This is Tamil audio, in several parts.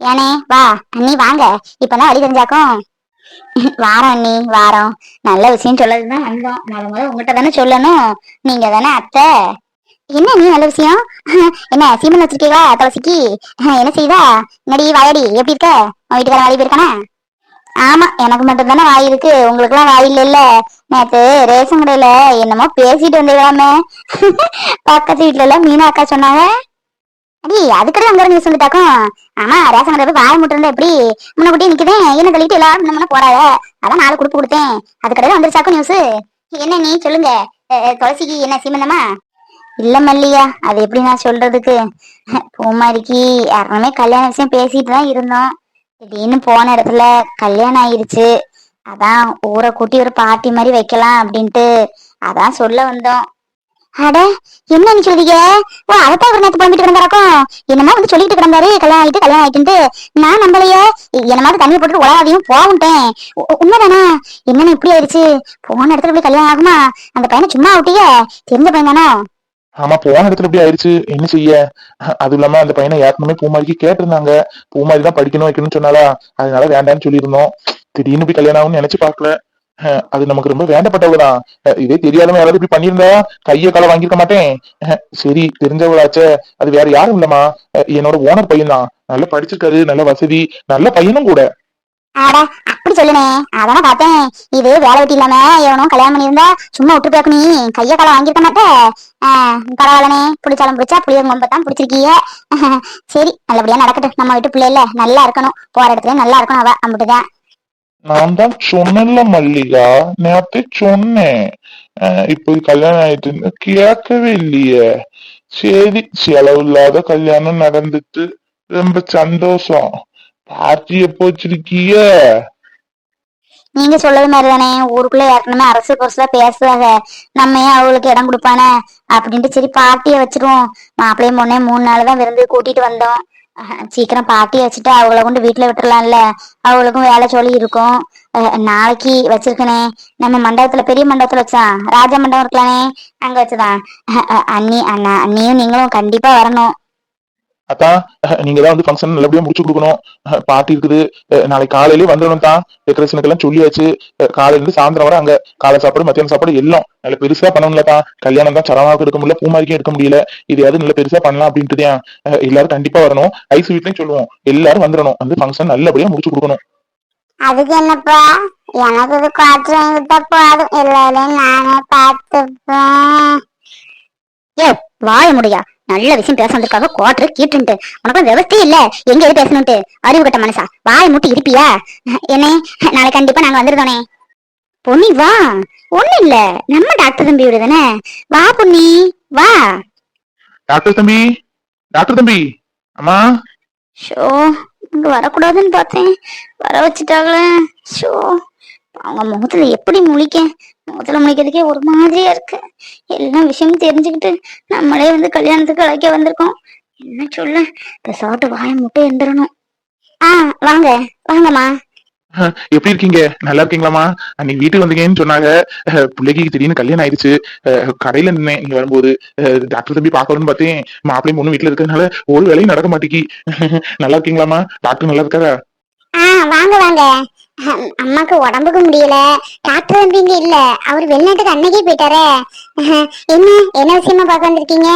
ஏனே வா அண்ணி வாங்க. இப்பதான் வழி தெரிஞ்சாக்கும். வாரம் அண்ணி வாரம். நல்ல விஷயம் சொல்லதுதான் வந்தோம் முத முத உங்ககிட்ட தானே சொல்லணும். நீங்க தானே அத்தை. என்ன நீ நல்ல விஷயம்? என்ன சீமன் வச்சிருக்கீங்களா துளசிக்கு என்ன செய்தா? என்னடி வாயடி எப்படி இருக்க? உன் வீட்டுக்கார வாய் போயிருக்கானா? ஆமா எனக்கு மட்டும் தானே வாய் இருக்கு. உங்களுக்கு எல்லாம் வாய் இல்ல நேத்து ரேஷன் கடையில என்னமோ பேசிட்டு வந்தீங்களாமே பக்கத்து வீட்டுல எல்லாம் மீனா அக்கா சொன்னாங்க. அடி அதுக்கடை அங்க நீ சொல்லிட்டாக்கும் ஆமா ரேஷன் கடை போய் வாய் முட்டு எப்படி முன்ன குட்டி நிக்குதேன் என்ன தள்ளிட்டு எல்லாரும் முன்ன போறாங்க அதான் நாலு கொடுப்பு கொடுத்தேன். அதுக்கடை வந்துருச்சாக்கும் நியூஸ் என்ன நீ? சொல்லுங்க. துளசிக்கு என்ன சீமந்தமா? இல்ல மல்லியா அது எப்படி நான் சொல்றதுக்கு? பூமாரிக்கு யாருமே கல்யாண விஷயம் பேசிட்டு தான் இருந்தோம். திடீர்னு போன இடத்துல கல்யாணம் ஆயிருச்சு. அதான் ஊரை கூட்டி ஒரு பார்ட்டி மாதிரி வைக்கலாம் அப்படின்ட்டு அதான் சொல்ல வந்தோம். அட என்ன சொல்லுவீங்க ஓ அதத்தான் ஒரு நேரத்து புலம்பிட்டு கிடந்தாராக்கும். என்னமா வந்து சொல்லிட்டு கிடந்தாரு. கல்யாணம் ஆயிட்டு கல்யாணம் ஆயிட்டுன்ட்டு. நான் நம்பலையே. என்னமாவது தண்ணி போட்டு உலகாதையும் போகட்டேன் உண்மைதானா? என்னன்னு இப்படி ஆயிடுச்சு? போன இடத்துல இப்படி கல்யாணம் ஆகுமா? அந்த பையனை சும்மா விட்டீங்க தெரிஞ்ச பையன் தானே? ஆமா போன இடத்துல இப்படி ஆயிடுச்சு. என்ன செய்ய? அது இல்லாம அந்த பையனை ஏற்கனவே பூமாரிக்கு கேட்டிருந்தாங்க. பூமாரி தான் படிக்கணும் வைக்கணும்னு சொன்னாலா அதனால வேண்டாம்னு சொல்லியிருந்தோம். திடீர்னு இப்படி கல்யாணம் ஆகும்னு நினைச்சு பார்க்கல. அது நமக்கு ரொம்ப வேண்டப்பட்டவங்கதான். அஹ் இதே தெரியாதவங்க யாராவது இப்படி பண்ணியிருந்தா கையை காலை வாங்கியிருக்க மாட்டேன். சரி தெரிஞ்சவளாச்சே அது வேற யாரும் இல்லம்மா. என்னோட ஓனர் பையன் தான் நல்லா படிச்சிருக்காரு நல்ல வசதி நல்ல பையனும் கூட. அட அப்படி சொல்லுனே. அதானே பார்த்தேன். இது வேலை வெட்டி இல்லாம எவனும் கல்யாணம் பண்ணியிருந்தா சும்மா விட்டு போக்கு நீ. கைய காலை வாங்கியிருக்க மாட்டே. ஆஹ் பரவாயில்லனே. பிடிச்சாலும் பிடிச்சா புளிய கொம்பத்தான் பிடிச்சிருக்கீங்க சரி நல்லபடியா நடக்கட்டும். நம்ம வீட்டு பிள்ளைல நல்லா இருக்கணும். போற இடத்துல நல்லா இருக்கணும் அவ அம்பிட்டுதான். நான் தான் சொன்னேன்ல மல்லிகா நேரத்தை சொன்னேன் அஹ் இப்போ கல்யாணம் ஆயிட்டு கேட்கவே இல்லையே சரி செலவு இல்லாத கல்யாணம் நடந்துட்டு ரொம்ப சந்தோஷம் பார்ட்டி எப்போ வச்சிருக்கீய நீங்க சொல்றது மாதிரி தானே ஊருக்குள்ள ஏற்கனவே அரசு பொருசா பேசுறாங்க நம்ம ஏன் அவளுக்கு இடம் கொடுப்பானே அப்படின்ட்டு சரி பார்ட்டியை வச்சிருவோம் மாப்பிள்ளையும் பொண்ணே மூணு நாள் தான் விருந்து கூட்டிட்டு வந்தோம் சீக்கிரம் பாட்டி வச்சுட்டு அவளை கொண்டு வீட்டுல விட்டுறலாம்ல. அவளுக்கும் வேலை சொல்லி இருக்கும். அஹ், நாளைக்கு வச்சிருக்கனே. நம்ம மண்டபத்துல பெரிய மண்டபத்துல வச்சான் ராஜா மண்டபம் இருக்கலானே. அங்க வச்சுதான். அஹ், அண்ணி அண்ணா அண்ணியும் நீங்களும் கண்டிப்பா வரணும். அதான் அஹ், நீங்க தான் வந்து ஃபங்க்ஷன் நல்லபடியா முடிச்சு கொடுக்கணும். பார்ட்டி இருக்குது. நாளைக்கு காலையிலேயே வந்துடணும் தான். டெக்கரேஷனுக்கு எல்லாம் சொல்லியாச்சு. காலையில இருந்து சாயந்தரம் வரை அங்க காலை சாப்பாடு மத்தியானம் சாப்பாடு எல்லாம் நல்ல பெருசா பண்ணணும்ல தான் கல்யாணம் தான் சரமாவுக்கு எடுக்க முடியல பூமாரிக்கும் எடுக்க முடியல. இதையாவது நல்ல பெருசா பண்ணலாம் அப்படின்ட்டு தான் எல்லாரும் கண்டிப்பா வரணும். ஐஸ் வீட்லயும் சொல்லுவோம் எல்லாரும் வந்துடணும். வந்து ஃபங்க்ஷன் நல்லபடியா முடிச்சு கொடுக்கணும். அதுக்கு என்னப்பா? எனக்கு இது காற்று வாங்கிட்டா போதும். எல்லாரையும் நானே பார்த்துப்பேன். ஏ வாய முடியா நல்ல விஷயம் பேச வந்திருக்காக குவாட்டர் கீட்டுன்ட்டு. உனக்கு விவசாயம் இல்ல. எங்க எது பேசணும்ட்டு அறிவு கட்ட மனசா? வாய் முட்டி இருப்பியா? என்ன நாளைக்கு கண்டிப்பா நாங்க வந்துருதோனே. பொன்னி வா. ஒண்ணு இல்ல. நம்ம டாக்டர் தம்பி தானே? வா பொன்னி. வா. டாக்டர் தம்பி? டாக்டர் தம்பி? அம்மா? ஷோ இங்க வரக்கூடாதுன்னு பார்த்தேன். வர வச்சுட்டாங்களே. ஷோ. அவங்க முகத்துல எப்படி முழிக்க? முகத்துல முழிக்கிறதுக்கே ஒரு மாதிரியா இருக்கு. எல்லா விஷயமும் தெரிஞ்சுக்கிட்டு நம்மளே வந்து கல்யாணத்துக்கு அழைக்க வந்திருக்கோம். என்ன சொல்ல? பெசாட்டு வாய முட்டை எந்திரணும். ஆ வாங்க. வாங்கம்மா. எப்படி இருக்கீங்க? நல்லா இருக்கீங்களாம்மா? அன்னைக்கு வீட்டுக்கு வந்தீங்கன்னு சொன்னாங்க. பிள்ளைக்கு திடீர்னு கல்யாணம் ஆயிடுச்சு. கடையில நின்னேன் நீங்க வரும்போது. டாக்டர் தம்பி பாக்கணும்னு பார்த்தேன். மாப்பிள்ளையும் பொண்ணு வீட்டுல இருக்கிறதுனால ஒரு வேலையும் நடக்க மாட்டேங்கி. நல்லா இருக்கீங்களாம்மா? டாக்டர் நல்லா இருக்காரா? ஆ வாங்க வாங்க. அஹ், அம்மாக்கு உடம்புக்கு முடியல. டாக்டர் வந்து இங்க இல்ல. அவர் வெளிநாட்டுக்கு அன்னைக்கே போயிட்டாரே. என்ன என்ன விஷயமா பார்க்க வந்திருக்கீங்க?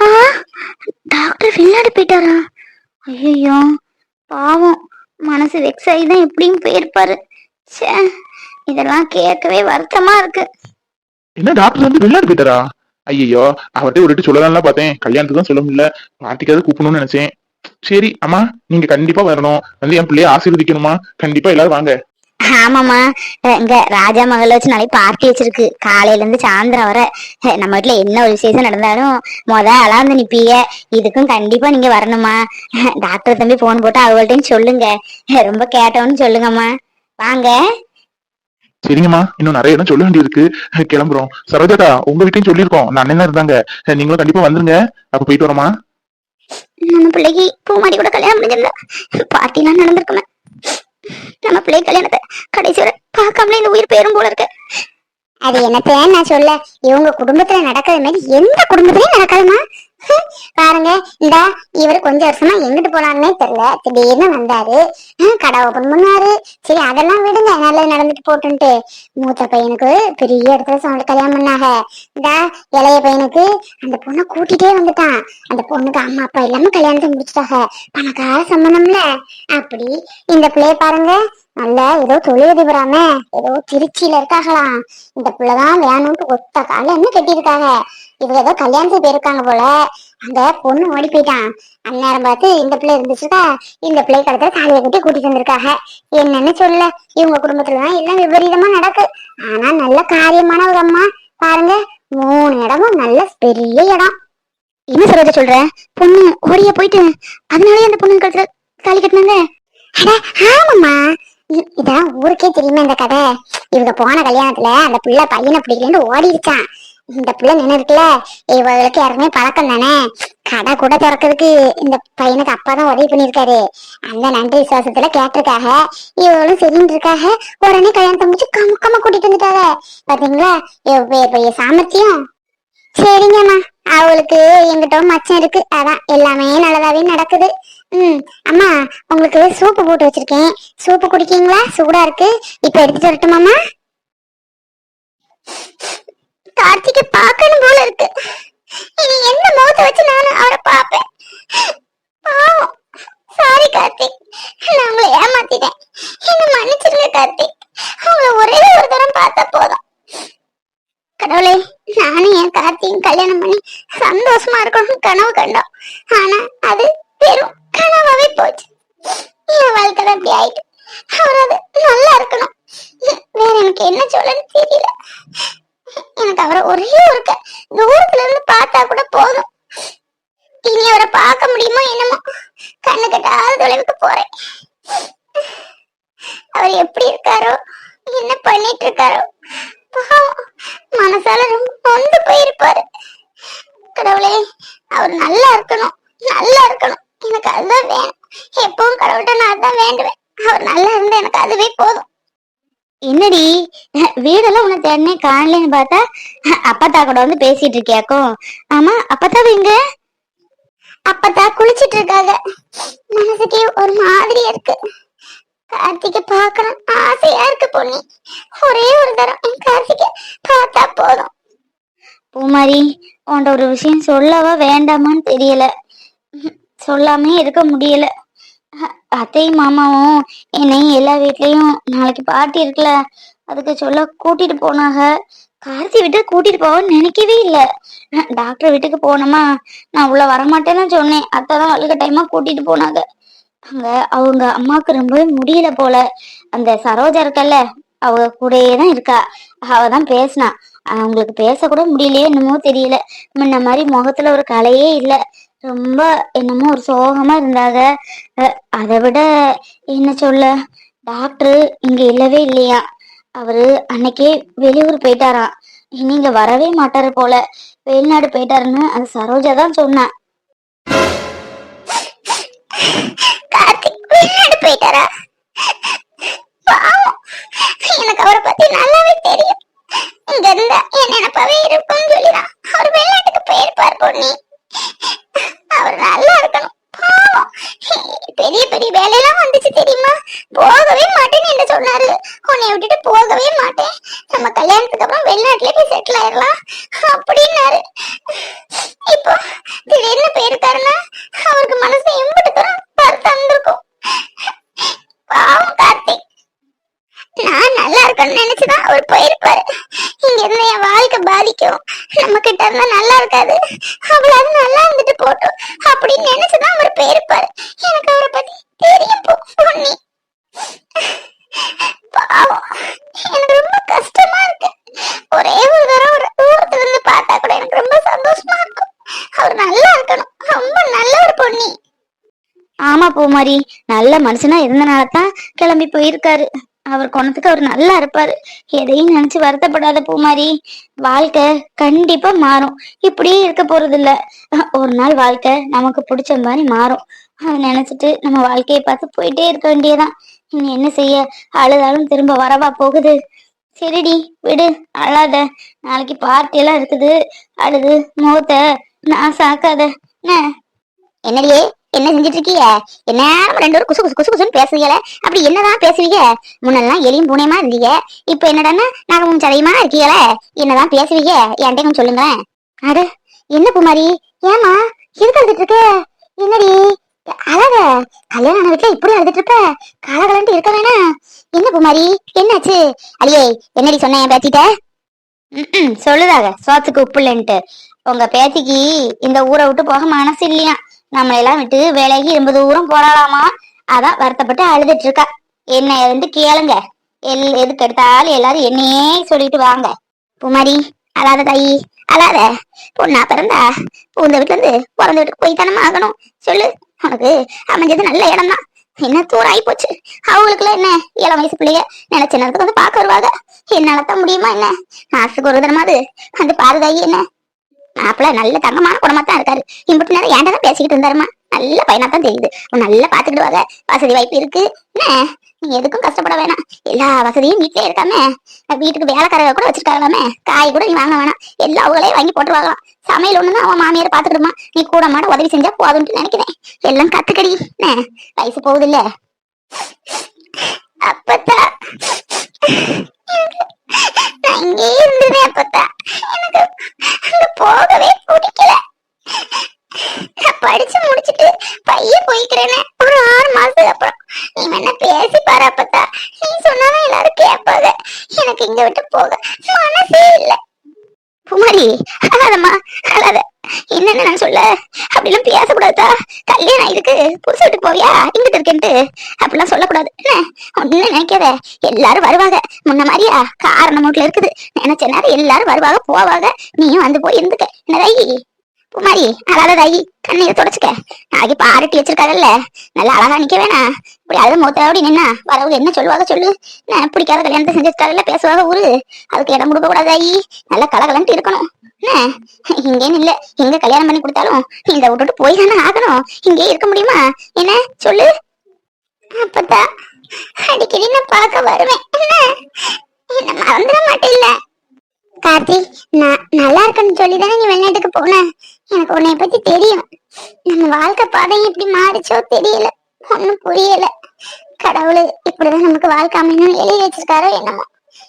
ஆ டாக்டர் வெளிநாடு போயிட்டாரா? ஐயோ பாவம். மனசு வெக்ஸ் ஆகி தான் எப்படியும் போயிருப்பாரு. ச்சே இதெல்லாம் கேட்கவே வருத்தமா இருக்கு. என்ன டாக்டர் வந்து வெளிநாடு போயிட்டாரா? ஐயோ அவர்கிட்ட ஒரு வாட்டி சொல்லலாம்லாம் பார்த்தேன். கல்யாணத்துக்கு தான் சொல்ல முடியல. பார்ட்டிக்காவது கூப்பிடணும்னு நினைச்சேன். சரி அம்மா நீங்க கண்டிப்பா வரணும். வந்து என் பிள்ளைய ஆசீர்வதிக்கணுமா? கண்டிப்பா எல்லாரும் வாங்க. ஆமாமா இங்க ராஜா மகள் வச்சு நாளைக்கு பார்ட்டி வச்சிருக்கு. காலையில இருந்து சாயந்தரம் வர. நம்ம வீட்டுல என்ன ஒரு விசேஷம் நடந்தாலும் முத ஆளா வந்து நிப்பீங்க. இதுக்கும் கண்டிப்பா நீங்க வரணுமா டாக்டர் தம்பி போன் போட்டு அவங்கள்ட்டையும் சொல்லுங்க. ரொம்ப கேட்டோன்னு சொல்லுங்கம்மா. வாங்க. சரிங்கம்மா. இன்னும் நிறைய இடம் சொல்ல வேண்டியிருக்கு. கிளம்புறோம். சரோஜாக்கா உங்க வீட்டையும் சொல்லியிருக்கோம். நான் அண்ணன் இருந்தாங்க. நீங்களும் கண்டிப்பா வந்துருங்க. அப்ப போயிட்டு வரோமா நம்ம பிள்ளைக்கு பூமாடி கூட கல்யாணம் முடிஞ்சிருந்தா பார்ட்டிலாம் நடந்திருக்குமே. நம்ம பிள்ளை கல்யாணத்தை கடைசி வரை பார்க்காமலே இந்த உயிர் பேரும் போல இருக்கு. அது என்னத்தையும் நான் சொல்ல இவங்க குடும்பத்துல நடக்கிற மாதிரி எந்த குடும்பத்திலயும் நடக்காதுமா பாருங்க இந்த இவர் கொஞ்ச வருஷமா எங்கிட்டு போலான்னே தெரியல. திடீர்னு வந்தாரு. கடை ஓபன் பண்ணாரு. சரி அதெல்லாம் விடுங்க. நல்லது நடந்துட்டு போட்டுன்ட்டு. மூத்த பையனுக்கு பெரிய இடத்துல சொந்த கல்யாணம் பண்ணாங்க. இந்த இளைய பையனுக்கு அந்த பொண்ணை கூட்டிட்டே வந்துட்டான். அந்த பொண்ணுக்கு அம்மா அப்பா இல்லாம கல்யாணத்தை முடிச்சிட்டாங்க. பணக்கார சம்பந்தம்ல. அப்படி இந்த பிள்ளைய பாருங்க. நல்ல ஏதோ தொழிலதிபராம ஏதோ திருச்சியில இருக்காங்களாம். இந்த பிள்ளைதான் வேணும்னு ஒத்த கால என்ன கட்டியிருக்காங்க. இவங்க ஏதோ கல்யாணத்துக்கு போயிருக்காங்க போல. அந்த பொண்ணு ஓடி போயிட்டான். அந்நேரம் பார்த்து இந்த பிள்ளை இருந்துச்சுக்கா. இந்த பிள்ளை கடத்த தாலியை கட்டி கூட்டிட்டு வந்திருக்காங்க என்னன்னு சொல்ல இவங்க குடும்பத்துல எல்லாம் விபரீதமா நடக்கு. ஆனா நல்ல காரியமான ஒரு அம்மா. பாருங்க மூணு இடமும் நல்ல பெரிய இடம். என்ன சரோஜா சொல்ற? பொண்ணு ஓடிய போயிட்டு அதனாலே அந்த பொண்ணு கழுத்துல தாலி கட்டினாங்க. ஆமாம்மா. இதான் ஊருக்கே தெரியுமா இந்த கதை? இவங்க போன கல்யாணத்துல அந்த பிள்ளை பையனை பிடிக்கலன்னு ஓடிடுச்சான் இந்த பிள்ளை நின்னுருக்குல இவங்களுக்கு யாருமே பழக்கம் தானே. கடை கூட திறக்கிறதுக்கு இந்த பையனுக்கு அப்பா தான் உதவி பண்ணிருக்காரு அந்த நன்றி விசுவாசத்துல கேட்டிருக்காக. இவளும் சரின்னு இருக்காக உடனே கல்யாணத்தை முடிச்சு கமுக்கமா கூட்டிட்டு வந்துட்டாங்க. பாத்தீங்களா? எவ்வளவு பெரிய சாமர்த்தியம். சரிங்கம்மா. அவளுக்கு எங்கிட்ட மச்சம் இருக்கு. அதான் எல்லாமே நல்லதாவே நடக்குது. ம் அம்மா உங்களுக்கு சூப்பு போட்டு வச்சிருக்கேன். சூப்பு குடிக்கீங்களா? சூடா இருக்கு. இப்ப எடுத்துட்டு வரட்டுமாம்மா? கார்த்திகை பார்க்கணும் போல இருக்கு. இனி எந்த முகத்தை வச்சு நானும் அவரை பார்ப்பேன்? பாவம். சாரி கார்த்திக். நான் உங்களை ஏமாத்திட்டேன். என்ன மன்னிச்சிருங்க கார்த்திக். அவங்கள ஒரே ஒரு தரம் பார்த்தா போதும். கடவுளே நானும் என் கார்த்தியும் கல்யாணம் பண்ணி சந்தோஷமா இருக்கணும்னு கனவு கண்டோம். ஆனா அது வெறும் கனவாவே போச்சு. என் வாழ்க்கை அப்படி ஆயிட்டு அவர் அது நல்லா இருக்கணும். வேற எனக்கு என்ன சொல்லன்னு தெரியல. எனக்கு அவரை ஒரே ஒரு தூரத்துல இருந்து பார்த்தா கூட போதும். இனி அவரை பார்க்க முடியுமோ என்னமோ. கண்ணு கட்டாத தொலைவுக்கு போறேன். அவர் எப்படி இருக்காரோ என்ன பண்ணிட்டு இருக்காரோ. மனசால ரொம்ப நொந்து போயிருப்பாரு. கடவுளே அவர் நல்லா இருக்கணும் நல்லா இருக்கணும். எனக்கு அதுதான் வேணும். எப்பவும் கடவுள்கிட்ட நான் அதான் வேண்டுவேன். அவர் நல்லா இருந்தா எனக்கு அதுவே போதும். என்னடி? வீடெல்லாம் உன்னை தேடனே காணலன்னு பார்த்தா அப்பத்தா கூட வந்து பேசிட்டு இருக்கியாக்கும் ஆமா அப்பத்தா எங்க? அப்பத்தா குளிச்சிட்டு இருக்காங்க. மனசுக்கே ஒரு மாதிரியா இருக்கு. கார்த்திகை பார்க்கணும். ஆசையா இருக்கு பொண்ணு ஒரே ஒரு தரம். என் கார்த்திகை பார்த்தா போதும். பூமாரி உன்ட ஒரு விஷயம் சொல்லவா வேண்டாமான்னு தெரியல. சொல்லாமே இருக்க முடியல. அத்தையும் மாமாவும் என்னையும் எல்லா வீட்லயும் நாளைக்கு பாட்டி இருக்குல்ல அதுக்கு சொல்ல கூட்டிட்டு போனாங்க. கார்த்தி விட்டு கூட்டிட்டு போவோன்னு நினைக்கவே இல்லை. டாக்டர் வீட்டுக்கு போனோமா நான் உள்ள வரமாட்டேன்னு சொன்னேன். அத்தை தான் அழுக டைமா கூட்டிட்டு போனாங்க. அங்க அவங்க அம்மாவுக்கு ரொம்பவே முடியல போல. அந்த சரோஜா இருக்கல்ல அவ கூடயே தான் இருக்கா. அவ தான் பேசினா. அவங்களுக்கு பேச கூட முடியலையே என்னமோ தெரியல. முன்ன மாதிரி முகத்துல ஒரு கலையே இல்ல. ரொம்ப என்னமோ ஒரு சோகமா இருந்தாங்க. அதை விட என்ன சொல்ல? டாக்டர் இங்க இல்லவே இல்லையா? அவரு அன்னைக்கே வெளியூர் போயிட்டாராம். நீங்க வரவே மாட்டாரு போல. வெளிநாடு போயிட்டாருன்னு அந்த சரோஜா தான் சொன்னா. வெளிநாடு போயிட்டாரா? எனக்கு அவரை பத்தி நல்லாவே தெரியும். இங்க இருந்தா என் நினைப்பாவே இருக்கும்னு சொல்லிதான். அவர் வெளிநாட்டுக்கு போயிருப்பார் பொண்ணு அவர் நல்லா இருக்கணும் பாவம் பெரிய பெரிய வேலையெல்லாம் வந்துச்சு தெரியுமா போகவே மாட்டேன்னு என்ன சொன்னாரு உன்னை விட்டுட்டு போகவே மாட்டேன் நம்ம கல்யாணத்துக்கு அப்புறம் வெளிநாட்டுல போய் செட்டில் ஆயிடலாம் அப்படின்னாரு இப்போ திடீர்னு போயிருக்காருன்னா அவருக்கு மனசு எம்பிட்டு தூரம் வருத்தம் இருந்திருக்கும் பாவம் கார்த்திக் நான் நல்லா இருக்கணும்னு நினைச்சுதான் அவர் போயிருப்பாரு இங்க இருந்து என் வாழ்க்கை பாதிக்கும் நம்ம கிட்ட இருந்தா நல்லா இருக்காது அவ்வளவு நல்லா இருந்துட்டு போட்டோம் அப்படின்னு நினைச்சுதான் அவர் போயிருப்பாரு எனக்கு அவரை பத்தி தெரியும் போ- பொன்னி. பாவம். எனக்கு ரொம்ப கஷ்டமா இருக்கு. ஒரே ஒரு தரம் ஒரு தூரத்துல இருந்து பார்த்தா கூட எனக்கு ரொம்ப சந்தோஷமா இருக்கும் அவர் நல்லா இருக்கணும். ரொம்ப நல்ல ஒரு பொன்னி. ஆமா பூமாரி. நல்ல மனுஷனா இருந்தனால தான் கிளம்பி போயிருக்காரு. அவர் குணத்துக்கு அவர் நல்லா இருப்பாரு. எதையும் நினைச்சு வருத்தப்படாத பூமாரி வாழ்க்கை கண்டிப்பா மாறும். இப்படியே இருக்க போறது இல்ல ஒரு நாள் வாழ்க்கை நமக்கு பிடிச்ச மாதிரி மாறும். அதை நினைச்சிட்டு நம்ம வாழ்க்கையை பார்த்து போயிட்டே இருக்க வேண்டியதான் இனி என்ன செய்ய? அழுதாலும் திரும்ப வரவா போகுது? சரிடி விடு. அழாத. நாளைக்கு பார்ட்டி எல்லாம் இருக்குது. அழுது மூத்த நான் சாக்காத. என்ன? என்னடியே? என்ன செஞ்சுட்டு இருக்கீங்க என்ன ரெண்டு பேரும் குசு குசு குசு குசுன்னு பேசுவீங்களே அப்படி என்னதான் பேசுவீங்க? முன்னெல்லாம் எலியும் பூனையமா இருந்தீங்க? இப்ப என்னடான்னா நாகமும் சதையுமா இருக்கீங்களே? என்னதான் பேசுவீங்க? என்கிட்ட கொஞ்சம் சொல்லுங்களேன். அட என்ன குமாரி ஏமா எதுக்கு அழுதுட்டு இருக்க? என்னடி? அழக? கல்யாணம் ஆன வீட்டுல இப்படி அழுதுட்டு இருப்ப? கலகலன்ட்டு இருக்க வேணாம். என்ன குமாரி என்னாச்சு? அலியே என்னடி சொன்னேன் என் பேத்திட்ட? ம் சொல்லுதாக சோத்துக்கு உப்பு இல்லைன்ட்டு. உங்க பேத்திக்கு இந்த ஊரை விட்டு போக மனசு இல்லையா நம்மளை எல்லாம் விட்டு வேலைக்கு ரொம்ப தூரம் போறாளாமா? அதான் வருத்தப்பட்டு அழுதுட்டு இருக்கா என்ன வந்து கேளுங்க. எல் எதுக்கு எடுத்தாலும் எல்லாரும் என்னையே சொல்லிட்டு வாங்க. புமாரி அழாத தாயி அழாத. பொண்ணா பிறந்தா பூந்த வீட்டுல இருந்து பிறந்த வீட்டுக்கு போய் தானே ஆகணும். சொல்லு. உனக்கு அமைஞ்சது நல்ல இடம் தான் என்ன தூரம் ஆகி போச்சு? அவங்களுக்குலாம் என்ன? ஏழை வயசு பிள்ளைய நினைச்ச நேரத்துக்கு வந்து பார்க்க வருவாங்க. என்னால தான் முடியுமா என்ன? நாசுக்கு ஒரு தினமாவது வந்து பாருதாயி என்ன? மாப்பிள்ள நல்ல தங்கமான குணமா தான் இருக்காரு. இம்பட்டு நேரம் ஏன்டா தான் பேசிக்கிட்டு இருந்தாருமா? நல்ல பையனா தான் தெரியுது. உன் நல்லா பாத்துக்கிடுவாங்க வசதி வாய்ப்பு இருக்கு. என்ன? நீ எதுக்கும் கஷ்டப்பட வேணாம். எல்லா வசதியும் வீட்லயே இருக்காமே. வீட்டுக்கு வேலைக்காரங்க கூட வச்சிருக்காங்களாமே. காய் கூட நீ வாங்க வேணாம். எல்லா அவங்களே வாங்கி போட்டுருவாங்களாம். சமையல் ஒண்ணுதான் அவன் மாமியார் பாத்துக்கிடுமா நீ கூட மாட உதவி செஞ்சா போதும்னு நினைக்கிறேன். எல்லாம் கத்துக்கடி. என்ன? வயசு போகுது இல்ல அப்பத்தா நான் இங்கே அப்பத்தா. எனக்கு அங்க போகவே பிடிக்கல. நான் படிச்சு முடிச்சிட்டு பையன் போய்க்கிறேன்னு ஒரு ஆறு மாசத்துக்கு அப்புறம். நீ என்ன பேசி பாரு அப்பத்தா. நீ சொன்னாதான் எல்லாரும் கேட்பாங்க எனக்கு இங்க விட்டு போக மனசே இல்ல. குமரி அழாதம்மா அழாத. என்னன்னு நான் சொல்ல. அப்படிலாம் பேசக்கூடாதா கல்யாணம் ஆயிருக்கு. புதுசு விட்டு போவியா? இங்கிட்டு இருக்கேன்ட்டு. அப்படிலாம் சொல்லக்கூடாது. என்ன? ஒண்ணு நினைக்காத. எல்லாரும் வருவாங்க. முன்ன மாதிரியா? காரணம் வீட்டுல இருக்குது. நினைச்ச நேரம் எல்லாரும் வருவாங்க போவாங்க நீயும் வந்து போய் இருந்துக்க. என்னதாயி குமாரி அழாத ராயி கண்ணீரை தொடச்சுக்க. நாளைக்கு பாரட்டி வச்சிருக்காங்கல்ல. நல்லா அழகா நிக்க வேணாம் இப்படி அழுத மூத்தோடி நின்னா வரவங்க என்ன சொல்லுவாங்க சொல்லு? என்ன? பிடிக்காத கல்யாணத்தை செஞ்சிருக்காங்கல்ல பேசுவாங்க ஊரு. அதுக்கு இடம் கொடுக்க கூடாது தாயி. நல்லா கலகலன்ட்டு இருக்கணும். இங்கேன்னு இல்ல. எங்க கல்யாணம் பண்ணி கொடுத்தாலும் இந்த விட்டுட்டு போய் தானே ஆகணும். இங்கே இருக்க முடியுமா? என்ன? சொல்லு. அப்பதான் அடிக்கடி நான் பார்க்க வருவேன். என்ன? மறந்துட மாட்டேல்ல. கார்த்தி நான் நல்லா இருக்கேன்னு சொல்லி தானே நீ வெளிநாட்டுக்கு போன? எனக்கு உன்னை பத்தி தெரியும். நம்ம வாழ்க்கை பாதை எப்படி மாறிச்சோ தெரியல. ஒண்ணும் புரியல. கடவுள் இப்படிதான் நமக்கு வாழ்க்கை அமையணும்னு எழுதி வச்சிருக்காரோ என்னமோ.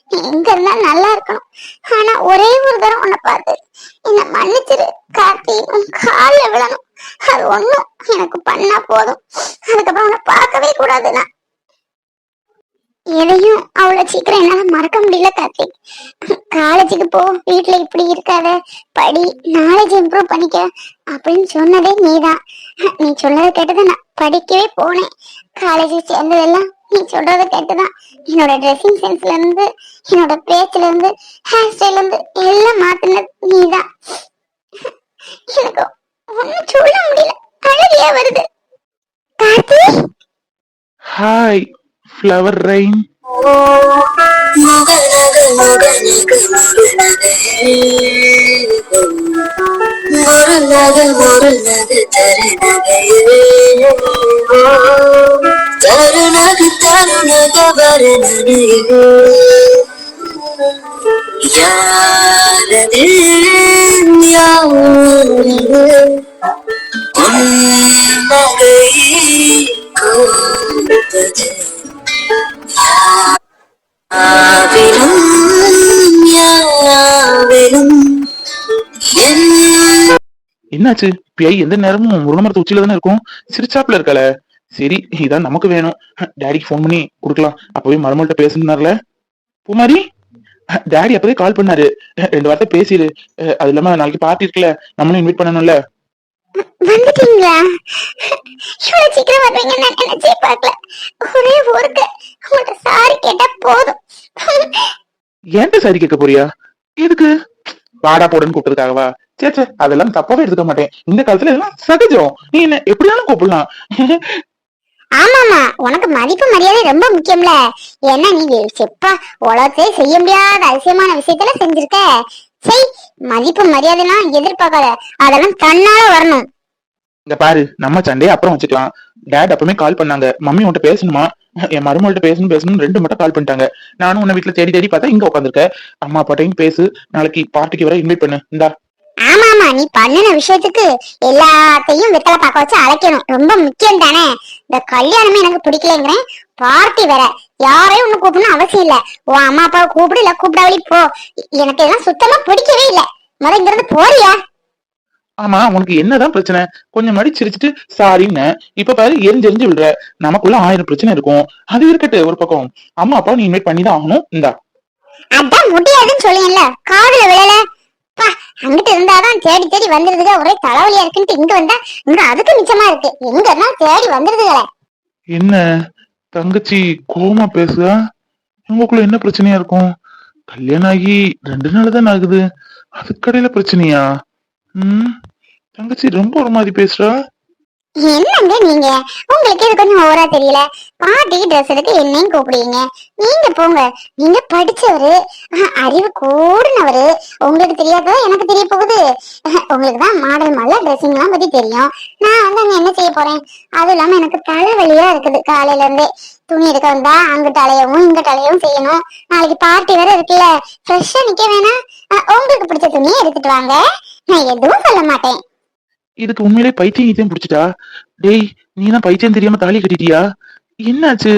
எங்க இருந்தா நல்லா இருக்கணும். ஆனா ஒரே ஒரு தரம் உன்னை பார்த்து என்ன மன்னிச்சிரு கார்த்தி. உன் காலில் விழணும். அது ஒண்ணும் எனக்கு பண்ணா போதும். அதுக்கப்புறம் உன்னை பார்க்கவே கூடாது நான். எதையும் அவ்வளவு சீக்கிரம் என்னால மறக்க முடியல கார்த்திக் காலேஜுக்கு போ வீட்டுல இப்படி இருக்காத. படி நாலேஜ் இம்ப்ரூவ் பண்ணிக்க. அப்படின்னு சொன்னதே நீதான். நீ சொன்னதை கேட்டதை நான் படிக்கவே போனேன். காலேஜுக்கு சேர்ந்ததெல்லாம் நீ சொல்றத கேட்டுதான். என்னோட ட்ரெஸ்ஸிங் சென்ஸ்ல இருந்து என்னோட பேச்சுல இருந்து ஹேர் ஸ்டைல இருந்து எல்லாம் மாத்தினது நீதான். எனக்கு ஒண்ணும் சொல்ல முடியல. அழகியா வருது. கார்த்தி? ஹாய் ஃப்ளவர் ரெயின் முருநக முருநக தருநகையே தருநக தருநக யாரது யாரது உன்னகை யாவிலும் யாவிலும் என்னாச்சு? பிஐ எந்த நேரமும் முருகமரத்து உச்சியில தானே இருக்கும்? சிரிச்சாப்புல இருக்கல சரி இதான் நமக்கு வேணும். டேடிக்கு ஃபோன் பண்ணி கொடுக்கலாம். அப்பவே மருமல்கிட்ட பேசணும்னார்ல பூமாரி டாடி அப்பவே கால் பண்ணாரு. ரெண்டு வார்த்தை பேசிடு அது இல்லாம நாளைக்கு பார்ட்டி இருக்குல்ல நம்மளும் இன்வைட் பண்ணணும்ல. வந்துட்டீங்களா? இவ்வளவு சீக்கிரம் வருவீங்கன்னு நான் நினைச்சே பார்க்கல. ஒரே ஊருக்கு உங்கள்ட்ட சாரி கேட்டா போதும். ஏன்ட்ட சரி கேட்க போறியா? எதுக்கு? வாடா போடுன்னு கூப்பிட்டதுக்காகவா? சே சே அதெல்லாம் தப்பாவே எடுத்துக்க மாட்டேன். இந்த காலத்துல இதெல்லாம் சகஜம். நீ என்ன எப்படியாலும் கூப்பிடலாம். ஆமாமா உனக்கு மதிப்பு மரியாதை ரொம்ப முக்கியம்ல. ஏன்னா நீ செப்பா உலகத்தையே செய்ய முடியாத அதிசயமான விஷயத்துல செஞ்சிருக்க. செய் மதிப்பு மரியாதைலாம் எதிர்பார்க்காத. அதெல்லாம் தன்னால வரணும். இந்த பாரு நம்ம சண்டையை அப்புறம் வச்சுக்கலாம். டேட் அப்பவுமே கால் பண்ணாங்க. மம்மி உன்ட்ட பேசணுமா? என் மருமகள்கிட்ட பேசணும் பேசணும் ரெண்டு மட்டும் கால் பண்ணிட்டாங்க. நானும் உன்னை வீட்டுல தேடி தேடி பார்த்தா இங்க உட்காந்துருக்க அம்மா அப்பாட்டையும் பேசு. நாளைக்கு பார்ட்டிக்கு வர இன்வைட் பண்ணு. இந்தா. ஆமா ஆமா நீ பண்ணின விஷயத்துக்கு எல்லாத்தையும் வெத்தலை பார்க்க வச்சு அழைக்கணும். ரொம்ப முக்கியம் தானே? இந்த கல்யாணமே எனக்கு பிடிக்கலங்கிறேன். பார்ட்டி வேற. யாரையும் ஒண்ணு கூப்பிடணும் அவசியம் இல்ல. உன் அம்மா அப்பாவை கூப்பிடு இல்ல கூப்பிடாவளி போ. எனக்கு இதெல்லாம் சுத்தமா பிடிக்கவே இல்ல. முத இங்க இருந்து போறியா? ஆமா உனக்கு என்னதான் பிரச்சனை? கொஞ்சம் முன்னாடி சிரிச்சிட்டு சாரின்னு இப்ப பாரு எரிஞ்சு எரிஞ்சு விடுற நமக்குள்ள ஆயிரம் பிரச்சனை இருக்கும். அது இருக்கட்டு ஒரு பக்கம். அம்மா அப்பா நீ இன்வைட் பண்ணி தான் ஆகணும். இந்தா. அதான் முடியாதுன்னு சொல்லியல்ல காதுல விழல. அங்கிட்டு இருந்தாதான் தேடி தேடி வந்துருதுக ஒரே தலைவலியா இருக்குன்ட்டு இங்க வந்தா இங்க அதுக்கு மிச்சமா இருக்கு. எங்க இருந்தா தேடி வந்துருதுங்களே என்ன? தங்கச்சி கோவமா பேசுதா? உங்களுக்குள்ள என்ன பிரச்சனையா இருக்கும்? கல்யாணம் ஆகி ரெண்டு நாள் தான் ஆகுது. அதுக்கடையில பிரச்சனையா? ம்? தங்கச்சி ரொம்ப ஒரு மாதிரி பேசுறா. என்னங்க நீங்க? உங்களுக்கு இது கொஞ்சம் ஓவரா தெரியல? பாட்டி ட்ரெஸ் எடுக்க என்னையும் கூப்பிடுவீங்க. நீங்க போங்க. நீங்க படிச்சவரு அறிவு கூடினவரு. உங்களுக்கு தெரியாததா எனக்கு தெரிய போகுது. உங்களுக்கு தான் மாடல் மாடல ட்ரெஸ்ஸிங் எல்லாம் பத்தி தெரியும். நான் வந்து அங்க என்ன செய்ய போறேன்? அதுவும் இல்லாம எனக்கு தலைவலியா இருக்குது காலையில இருந்தே. துணி எடுக்க வந்தா அங்கிட்ட அலையவும் இங்கிட்ட அலையவும் செய்யணும். நாளைக்கு பார்ட்டி வேற இருக்குல்ல. ஃப்ரெஷ்ஷா நிக்க வேணாம். உங்களுக்கு பிடிச்ச துணியை எடுத்துட்டு வாங்க. நான் எதுவும் சொல்ல மாட்டேன். இதுக்கு உண்மையிலே பைத்தியம் கீத்தியம் பிடிச்சிட்டா? டேய் நீ தான் பைத்தியம் தெரியாம தாலி கட்டிட்டியா? என்னாச்சு?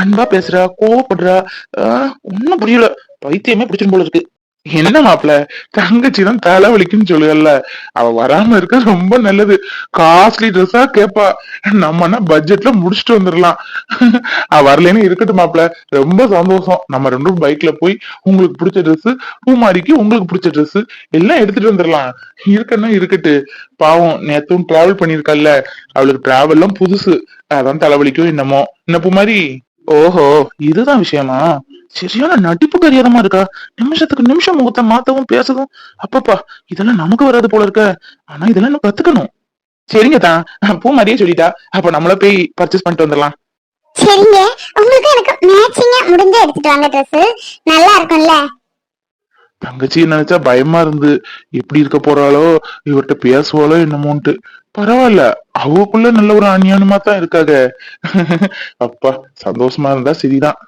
அன்பா பேசுறா கோவப்படுறா ஆஹ், புரியல. பைத்தியமே பிடிச்சிரும் போல இருக்கு. என்ன மாப்பிள? தங்கச்சி தான் தலைவலிக்குன்னு சொல்லுகல்ல அவ வராம இருக்க? ரொம்ப நல்லது. காஸ்ட்லி ட்ரெஸ்ஸா கேப்பா. நம்மனா பட்ஜெட்ல முடிச்சுட்டு வந்துடலாம் அவ வரலன்னு இருக்கட்டும் மாப்பிள. ரொம்ப சந்தோஷம். நம்ம ரெண்டும் பைக்ல போய் உங்களுக்கு பிடிச்ச ட்ரெஸ் பூமாரிக்கு உங்களுக்கு பிடிச்ச ட்ரெஸ் எல்லாம் எடுத்துட்டு வந்துடலாம் இருக்கன்னா இருக்கட்டு பாவம் நேத்தும் டிராவல் பண்ணிருக்கல்ல. அவளுக்கு டிராவல்லாம் புதுசு. அதான் தலைவலிக்கும் என்னமோ. என்ன பூமாரி? ஓஹோ இதுதான் விஷயமா? சரியான நடிப்பு கரியதமா இருக்கா? நிமிஷத்துக்கு நிமிஷம் முகத்தை மாத்தவும் பேசவும். அப்பப்பா இதெல்லாம் நமக்கு வராது போல இருக்க. ஆனா இதெல்லாம் இன்னும் கத்துக்கணும். சரிங்க தான். பூமாரியே சொல்லிட்டா. அப்ப நம்மள போய் பர்ச்சேஸ் பண்ணிட்டு வந்துடலாம். சரிங்க. உங்களுக்கு எனக்கு மேட்சிங்கா முடிஞ்ச எடுத்துட்டு வாங்க ட்ரெஸ் நல்லா இருக்கும்ல? தங்கச்சி நினைச்சா பயமா இருந்து எப்படி இருக்க போறாளோ இவர்கிட்ட பேசுவாளோ என்னமோன்ட்டு. பரவாயில்ல. அவக்குள்ள நல்ல ஒரு அநியாயமா தான் இருக்காங்க அப்பா சந்தோஷமா இருந்தா சரிதான்.